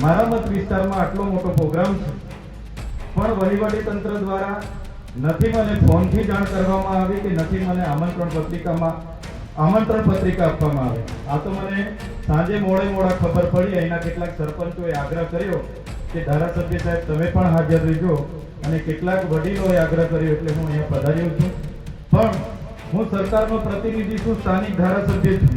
મારા મત વિસ્તારમાં આટલો મોટો પ્રોગ્રામ છે. પણ વહીવટી તંત્ર દ્વારા નથી મને ફોનથી જાણ કરવામાં આવી કે નથી મને આમંત્રણ પત્રિકામાં આમંત્રણ પત્રિકા આપવામાં આવે. આ તો મને સાંજે મોડે મોડા ખબર પડી, અહીંના કેટલાક સરપંચોએ આગ્રહ કર્યો કે ધારાસભ્ય સાહેબ, તમે પણ હાજર રહેજો અને કેટલાક વડીલોએ આગ્રહ કર્યો એટલે હું અહીંયા પધાર્યો છું. પણ હું સરકારનો પ્રતિનિધિ છું, સ્થાનિક ધારાસભ્ય છું.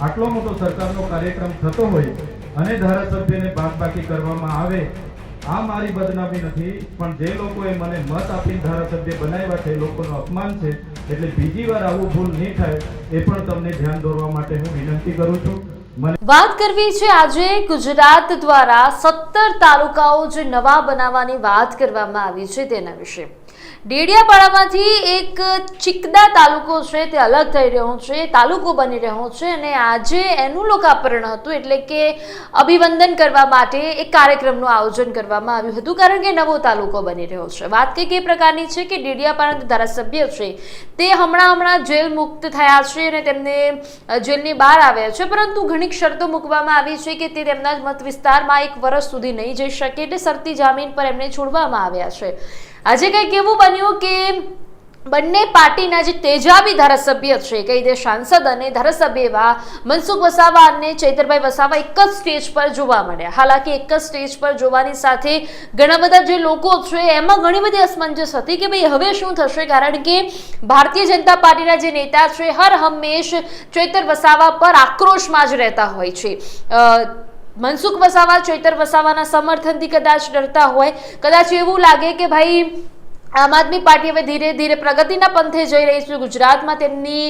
આટલો મોટો સરકારનો કાર્યક્રમ થતો હોય અને ધારાસભ્યને બાદબાકી કરવામાં આવે, આ મારી બદનામી નથી, પણ જે લોકોએ મને મત આપીને ધારાસભ્ય બનાવ્યા છે લોકોનું અપમાન છે, એટલે બીજી વાર આવું ભૂલ નહીં થાય, એ પણ તમને ધ્યાન દોરવા માટે હું વિનંતી કરું છું. વાત કરવી છે આજે ગુજરાત દ્વારા સત્તર તાલુકાઓ જે નવા બનાવવાની વાત કરવામાં આવી છે તેના વિશે. ડેડિયાપાડામાંથી એક ચિકદા તાલુકો છે, તે અલગ થઈ રહ્યો છે, તાલુકો બની રહ્યો છે અને આજે એનું લોકાર્પણ હતું એટલે કે અભિવંદન કરવા માટે એક કાર્યક્રમનું આયોજન કરવામાં આવ્યું હતું કારણ કે નવો તાલુકો બની રહ્યો છે. વાત કે એ પ્રકારની છે કે ડેડિયાપાડા ધારાસભ્ય છે, તે હમણાં હમણાં જેલ મુક્ત થયા છે અને તેમને જેલની બહાર આવ્યા છે, પરંતુ ઘણી શરતો મૂકવામાં આવી છે કે તે તેમના મત વિસ્તારમાં એક વર્ષ સુધી નહીં જઈ શકે એટલે સરતી જામીન પર એમને છોડવામાં આવ્યા છે. આજે કંઈક એવું બન્યું કે બંને પાર્ટીના જે તેજાબી ધારાસભ્ય છે, કહી દે સાંસદ અને ધારાસભ્ય એવા મનસુખ વસાવા અને ચૈતરભાઈ વસાવા એક જ સ્ટેજ પર જોવા મળ્યા. હાલાકી એક જ સ્ટેજ પર જોવાની સાથે ઘણા બધા જે લોકો છે, એમાં ઘણી બધી અસમંજસ હતી કે ભાઈ હવે શું થશે? કારણ કે ભારતીય જનતા પાર્ટીના જે નેતા છે, હર હંમેશ ચૈતર વસાવા પર આક્રોશમાં જ રહેતા હોય છે. મનસુખ વસાવા ચૈતર વસાવાના સમર્થનથી કદાચ ડરતા હોય. કદાચ એવું લાગે કે ભાઈ, આમ આદમી પાર્ટી હવે ધીરે ધીરે પ્રગતિના પંથે જઈ રહી છે. ગુજરાતમાં તેમની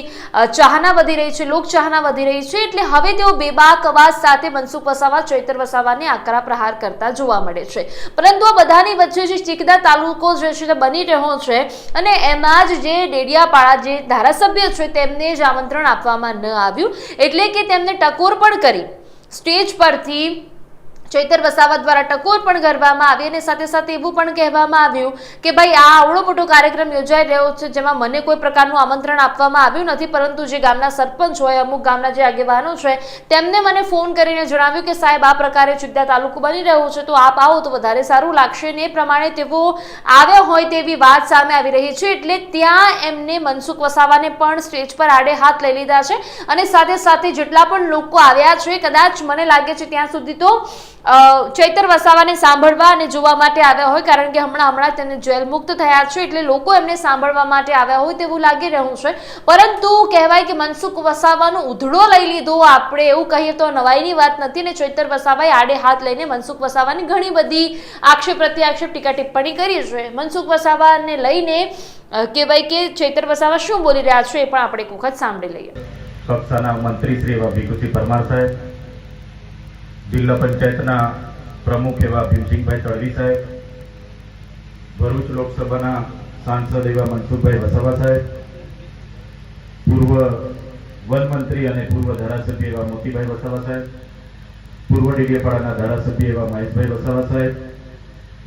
ચાહના વધી રહી છે લોક ચાહના વધી રહી છે. એટલે હવે તેઓ બેબાક અવાજ સાથે મનસુખ વસાવા ચૈતર વસાવાને આકરા પ્રહાર કરતા જોવા મળે છે. પરંતુ આ બધાની વચ્ચે જે ચીકદા તાલુકો જે છે તે બની રહ્યો છે અને એમાં જ જે ડેડિયાપાડા જે ધારાસભ્ય છે તેમને જ આમંત્રણ આપવામાં ન આવ્યું. એટલે કે તેમને ટકોર પણ કરી. સ્ટેજ પરથી ચૈતર વસાવા દ્વારા ટકોર પણ કરવામાં આવી અને સાથે સાથે એવું પણ કહેવામાં આવ્યું કે ભાઈ, આ આવડો મોટો કાર્યક્રમ યોજાઈ રહ્યો છે, જેમાં મને કોઈ પ્રકારનું આમંત્રણ આપવામાં આવ્યું નથી, પરંતુ જે ગામના સરપંચ હોય, અમુક ગામના જે આગેવાનો છે, તેમને મને ફોન કરીને જણાવ્યું કે સાહેબ, આ પ્રકારે ચિત્તા તાલુકો બની રહ્યો છે, તો આપ આવો, તો વધારે સારું લાગશે ને એ પ્રમાણે તેઓ આવ્યા હોય તેવી વાત સામે આવી રહી છે, એટલે ત્યાં એમને મનસુખ વસાવાને પણ સ્ટેજ પર આડે હાથ લઈ લીધા છે અને સાથે સાથે જેટલા પણ લોકો આવ્યા છે, કદાચ મને લાગે છે ત્યાં સુધી તો ચૈતર વસાવાને સાંભળવા અને જોવા માટે આવ્યા હોય, કારણ કે હમણાં હમણાં તેને જેલ મુક્ત થયા છે, એટલે લોકો એમને સાંભળવા માટે આવ્યા હોય તેવું લાગી રહ્યું છે. પરંતુ કહેવાય કે મનસુખ વસાવાનો ઉધડો લઈ લીધો, આપણે એવું કહીએ તો નવાઈની વાત નથી, ને ચૈતર વસાવાએ આડે હાથ લઈને મનસુખ વસાવાની ઘણી બધી આક્ષેપ, પ્રત્યાક્ષેપ, ટીકા ટિપ્પણી કરી છે. મનસુખ વસાવાને લઈને કહેવાય કે ચૈતર વસાવા શું બોલી રહ્યા છે એ પણ આપણે એક વખત સાંભળી લઈએ. કક્ષાના મંત્રી શ્રી એવા પરમાર સાહેબ જિલ્લા પંચાયતના પ્રમુખ એવા ભીમસિંહભાઈ તળવી સાહેબ, ભરૂચ લોકસભાના સાંસદ એવા મનસુખભાઈ વસાવા સાહેબ, પૂર્વ વનમંત્રી અને પૂર્વ ધારાસભ્ય એવા મોતીભાઈ વસાવા સાહેબ, પૂર્વ ડીડીયાપાડાના ધારાસભ્ય એવા મહેશભાઈ વસાવા સાહેબ,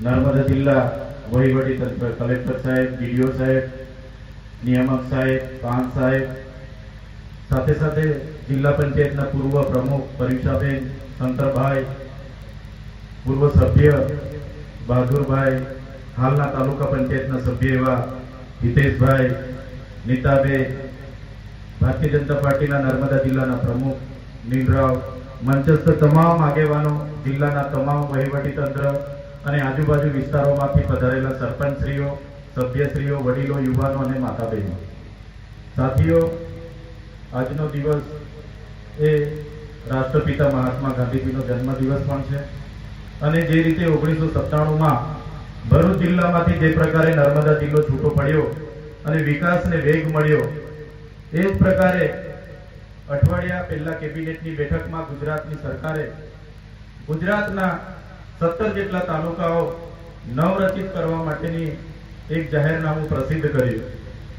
નર્મદા જિલ્લા વહીવટી કલેક્ટર સાહેબ, ડીડીઓ સાહેબ, નિયામક સાહેબ, પાન સાહેબ, સાથે સાથે જિલ્લા પંચાયતના પૂર્વ પ્રમુખ પરીક્ષાબેન શંકરભાઈ પૂર્વ સભ્ય બહાદુરભાઈ, હાલના તાલુકા પંચાયતના સભ્ય એવા હિતેશભાઈ, નીતાબેન, ભારતીય જનતા પાર્ટીના નર્મદા જિલ્લાના પ્રમુખ નીલરાવ, મંચસ્થ તમામ આગેવાનો જિલ્લાના તમામ વહીવટી તંત્ર અને આજુબાજુ વિસ્તારોમાંથી પધારેલા સરપંચશ્રીઓ, સભ્યશ્રીઓ, વડીલો, યુવાનો અને માતા બહેનો સાથીઓ, આજનો દિવસ એ રાષ્ટ્રપિતા મહાત્મા ગાંધીજીનો જન્મદિવસ પણ છે. અને જે રીતે ઓગણીસો સત્તાણુંમાં ભરૂચ જિલ્લામાંથી જે પ્રકારે નર્મદા જિલ્લો છૂટો પડ્યો અને વિકાસને વેગ મળ્યો, એ જ પ્રકારે અઠવાડિયા પહેલા કેબિનેટની બેઠકમાં ગુજરાતની સરકારે ગુજરાતના સત્તર જેટલા તાલુકાઓ નવરચિત કરવા માટેની એક જાહેરનામું પ્રસિદ્ધ કર્યું.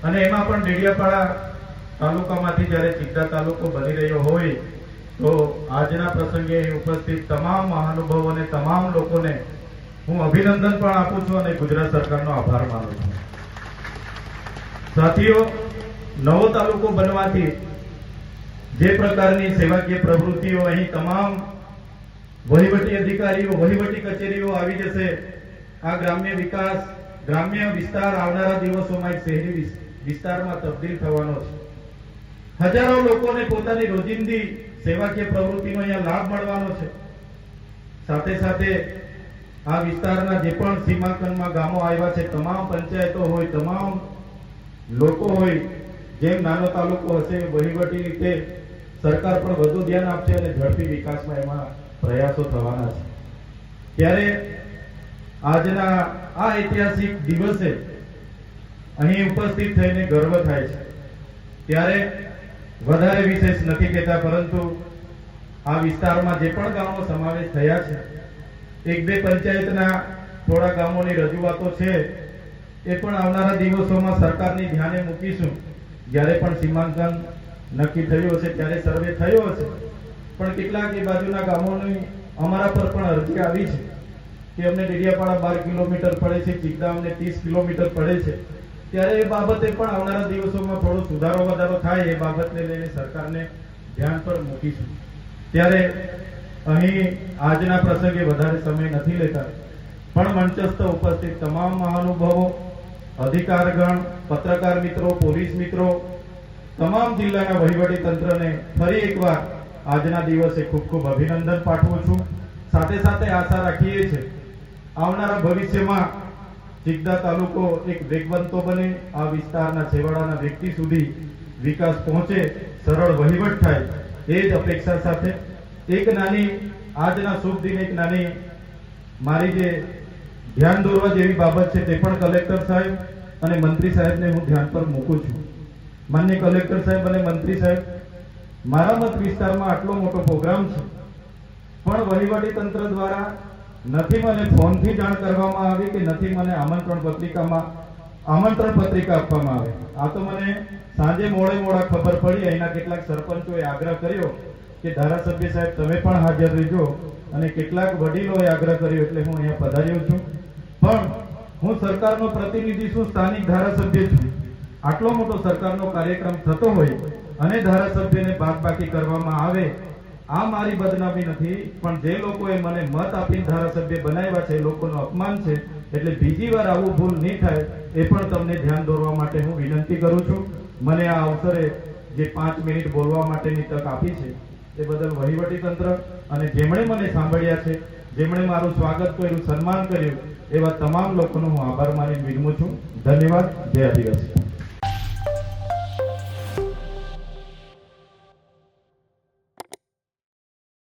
અને એમાં પણ ડેડિયાપાડા તાલુકામાંથી જ્યારે ચિત્તા તાલુકો બની રહ્યો હોય તો આજના પ્રસંગે ઉપસ્થિત તમામ મહાનુભાવોને તમામ લોકોને હું અભિનંદન પણ આપું છું અને ગુજરાત સરકારનો આભાર માનું છું. સાથીઓ, નવો તાલુકો બનવાથી જે પ્રકારની સેવાકીય પ્રવૃત્તિઓ અહીં તમામ વહીવટી અધિકારીઓ, વહીવટી કચેરીઓ આવી જશે, આ ગ્રામ્ય વિકાસ, ગ્રામ્ય વિસ્તાર આવનારા દિવસોમાં શહેરી વિસ્તારમાં તબદીલ થવાનો છે. હજારો લોકોને પોતાની રોજિંદી સેવાકીય પ્રવૃત્તિનો અહીંયા લાભ મળવાનો છે. સાથે સાથે આ વિસ્તારના જે પણ સીમાંકનમાં ગામો આવ્યા છે, તમામ પંચાયતો હોય, તમામ લોકો હોય, જેમ નાનો તાલુકો હશે, વહીવટી રીતે સરકાર પણ વધુ ધ્યાન આપશે અને ઝડપી વિકાસમાં એમાં પ્રયાસો થવાના છે. ત્યારે આજના આ ઐતિહાસિક દિવસે અહીં ઉપસ્થિત થઈને ગર્વ થાય છે. ત્યારે વધારે વિશેષ નથી કહેતા, પરંતુ આ વિસ્તારમાં જે પણ ગામો સમાવેશ થયા છે, એક બે પંચાયતના થોડા ગામોની રજૂઆતો છે, એ પણ આવનારા દિવસોમાં સરકારની ધ્યાને મૂકીશું. જ્યારે પણ સીમાંકન નક્કી થયું હશે, ત્યારે સર્વે થયો હશે. પણ કેટલાક એ બાજુના ગામોની અમારા પર પણ અરજી આવી છે કે અમને ડેડિયાપાડા બાર કિલોમીટર પડે છે ચિકદા અમને ત્રીસ કિલોમીટર પડે છે. ત્યારે એ બાબતે પણ આવનારા દિવસોમાં થોડો સુધારો વધારો થાય એ બાબતને લઈને સરકારને ધ્યાન પર મૂકીશું. ત્યારે અહીં આજના પ્રસંગે વધારે સમય નથી લેતા, પણ મંચસ્થ ઉપસ્થિત તમામ મહાનુભાવો, અધિકારગણ, પત્રકાર મિત્રો, પોલીસ મિત્રો, તમામ જિલ્લાના વહીવટી તંત્રને ફરી એકવાર આજના દિવસે ખૂબ ખૂબ અભિનંદન પાઠવું છું. સાથે સાથે આશા રાખીએ છીએ, આવનારા ભવિષ્યમાં ચિકદા તાલુકો એક વેગવંતો બને. આ વિસ્તારના છેવાડાના વ્યક્તિ સુધી વિકાસ પહોંચે, સરળ વહીવટ થાય, એ જ અપેક્ષા સાથે. એક નાની, આજના શુભ દિન એક નાની મારી જે ધ્યાન દોરવા જેવી બાબત છે તે પણ કલેક્ટર સાહેબ અને મંત્રી સાહેબને હું ધ્યાન પર મૂકું છું. માન્ય કલેક્ટર સાહેબ અને મંત્રી સાહેબ, મારા મત વિસ્તારમાં આટલો મોટો પ્રોગ્રામ છે. પણ વહીવટી તંત્ર દ્વારા નથી મને ફોનથી જાણ કરવામાં આવી કે નથી મને આમંત્રણ પત્રિકામાં આમંત્રણ પત્રિકા આપવામાં આવે. આ તો મને સાંજે મોડે મોડા ખબર પડી, અહીંના કેટલાક સરપંચોએ આગ્રહ કર્યો કે ધારાસભ્ય સાહેબ, તમે પણ હાજર રહેજો અને કેટલાક વડીલોએ આગ્રહ કર્યો એટલે હું અહીંયા પધાર્યો છું. પણ હું સરકારનો પ્રતિનિધિ છું, સ્થાનિક ધારાસભ્ય છું. આટલો મોટો સરકારનો કાર્યક્રમ થતો હોય અને ધારાસભ્યને બાદબાકી કરવામાં આવે આ મારી બદનામી નથી, પણ જે લોકોએ મને મત આપીને ધારાસભ્ય બનાવ્યા છે લોકોનું અપમાન છે, એટલે બીજી વાર આવું ભૂલ નહીં થાય, એ પણ તમને ધ્યાન દોરવા માટે હું વિનંતી કરું છું. મને આ અવસરે જે પાંચ મિનિટ બોલવા માટેની તક આપી છે, એ બદલ વહીવટી તંત્ર અને જેમણે મને સાંભળ્યા છે, જેમણે મારું સ્વાગત કર્યું, સન્માન કર્યું, એવા તમામ લોકોનો હું આભાર માની વિનમું છું. ધન્યવાદ. જય આદિવાસી.